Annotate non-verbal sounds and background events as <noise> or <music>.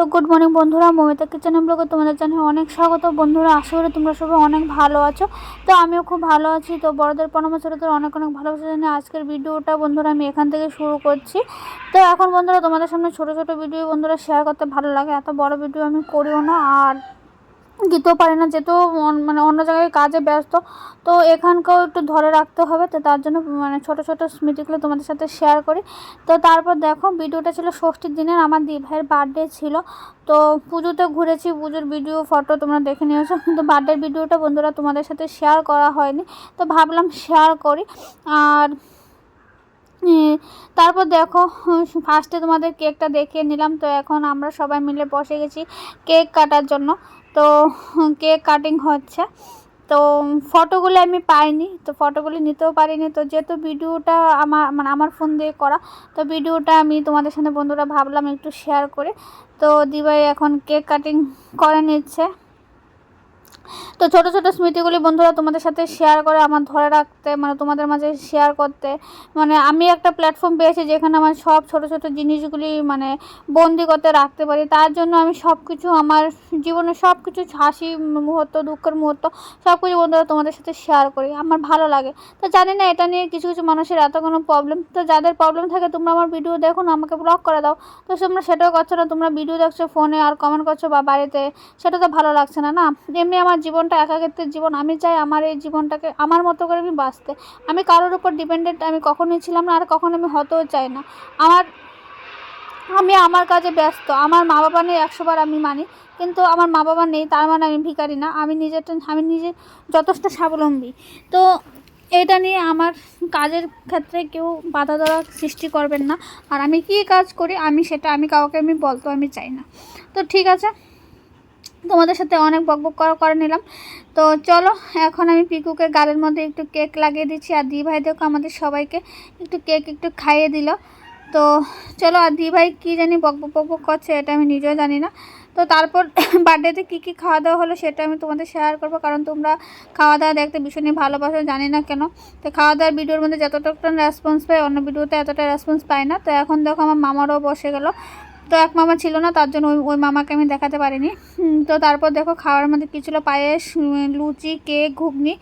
তো good morning বন্ধুরা, Momita kitchen ব্লগে তোমাদের জানিয়ে অনেক স্বাগত। বন্ধুরা, আশা করি তোমরা সবাই অনেক ভালো আছো। তো আমিও খুব ভালো আছি। তো বড়দের পরামর্শ ছোটদের অনেক অনেক ভালোবাসা জানিয়ে আজকের ভিডিওটা বন্ধুরা আমি এখান থেকে শুরু করছি। তো এখন বন্ধুরা তোমাদের সামনে ছোটো ছোটো ভিডিও বন্ধুরা শেয়ার করতে ভালো লাগে। এত বড় ভিডিও আমি করিও না। আর দিতেও পারি না, যেহেতু মানে অন্য জায়গায় কাজে ব্যস্ত। তো এখানকেও একটু ধরে রাখতে হবে, তো তার জন্য মানে ছোট ছোট স্মৃতিগুলো তোমাদের সাথে শেয়ার করি। তো তারপর দেখো, ভিডিওটা ছিল ষষ্ঠীর দিনের, আমার দি ভাইয়ের বার্থডে ছিল। তো পুজোতে ঘুরেছি, পুজোর ভিডিও ফটো তোমরা দেখে নিয়েছো। কিন্তু বার্থডের ভিডিওটা বন্ধুরা তোমাদের সাথে শেয়ার করা হয়নি, তো ভাবলাম শেয়ার করি। আর তারপর দেখো ফার্স্টে তোমাদের কেকটা দেখিয়ে নিলাম। তো এখন আমরা সবাই মিলে বসে গেছি কেক কাটার জন্য। তো, কেক কাটিং হচ্ছে। তো, ফটোগুলো আমি পাইনি, তো ফটোগুলি নিতেও পারিনি। তো যেহেতু ভিডিওটা আমার মানে আমার ফোন দিয়ে করা, তো ভিডিওটা আমি তোমাদের সাথে বন্ধুরা ভাবলাম একটু শেয়ার করে। তো দিবাই এখন কেক কাটিং করে নিচ্ছে। তো ছোট ছোট স্মৃতিগুলি বন্ধুরা তোমাদের সাথে শেয়ার করে আমার ধরে রাখতে মানে তোমাদের মাঝে শেয়ার করতে। মানে আমি একটা প্ল্যাটফর্ম পেয়েছি যেখানে আমার সব ছোট ছোট জিনিসগুলি মানে বন্দি করতে রাখতে পারি। তার জন্য আমি সব কিছু আমার জীবনে সব কিছু হাসি মুহূর্ত, দুঃখের মুহূর্ত সব কিছু বন্ধুরা তোমাদের সাথে শেয়ার করি। আমার ভালো লাগে। তো জানি না এটা নিয়ে কিছু কিছু মানুষের এত কোনো প্রবলেম তো যাদের প্রবলেম থাকে তোমরা আমার ভিডিও দেখো, না আমাকে ব্লক করে দাও। তো তোমরা সেটাও করছ না, তোমরা ভিডিও দেখছ ফোনে আর কমেন্ট করছ বা বাড়িতে সেটা তো ভালো লাগছে না না? এমনি আমার জীবনটা একাকিত্বের জীবন, আমি চাই আমার এই জীবনটাকে আমার মতো করে আমি বাঁচতে। আমি কারোর উপর ডিপেন্ডেন্ট আমি কখনোই ছিলাম না, আর কখনো আমি হতেও চাই না। আমার, আমি আমার কাজে ব্যস্ত, আমার মা বাবা নেই একশোবার আমি মানি, কিন্তু আমার মা বাবা নেই, তার মানে আমি ভিখারি না, আমি নিজেরটা আমি নিজে যথেষ্ট স্বাবলম্বী। তো এটা নিয়ে আমার কাজের ক্ষেত্রে কেউ বাধা দেওয়া সৃষ্টি করবেন না, আর আমি কী কাজ করি, আমি সেটা, আমি কাউকে আমি বলতে আমি চাই না। তো ঠিক আছে? তোমাদের সাথে অনেক বকবক করা করে নিলাম। তো চলো, এখন আমি পিকুকে গালের মধ্যে একটু কেক লাগিয়ে দিচ্ছি আর দি ভাই দেখো আমাদের সবাইকে একটু কেক একটু খাইয়ে দিল। তো চলো, আর দি ভাই কী জানি বকবক বকবক করছে এটা আমি নিজেও জানি না। তো তারপর <coughs> বার্থডেতে কী কী খাওয়া দাওয়া হলো সেটা আমি তোমাদের শেয়ার করব, কারণ তোমরা খাওয়া দাওয়া দেখতে ভীষণই ভালোবাসো, জানি না কেন। তো খাওয়া দাওয়ার ভিডিওর মধ্যে যতটা রেসপন্স পাই, অন্য ভিডিওতে এতটা রেসপন্স পাই না। তো এখন দেখো আমার মামারও বসে গেল। তো এক মামা ছিল না, তার জন্য ওই মামাকে আমি দেখাতে পারিনি। তো তারপর দেখো খাওয়ার মধ্যে কী ছিল? পায়েস লুচি, কেক, ঘুগনি।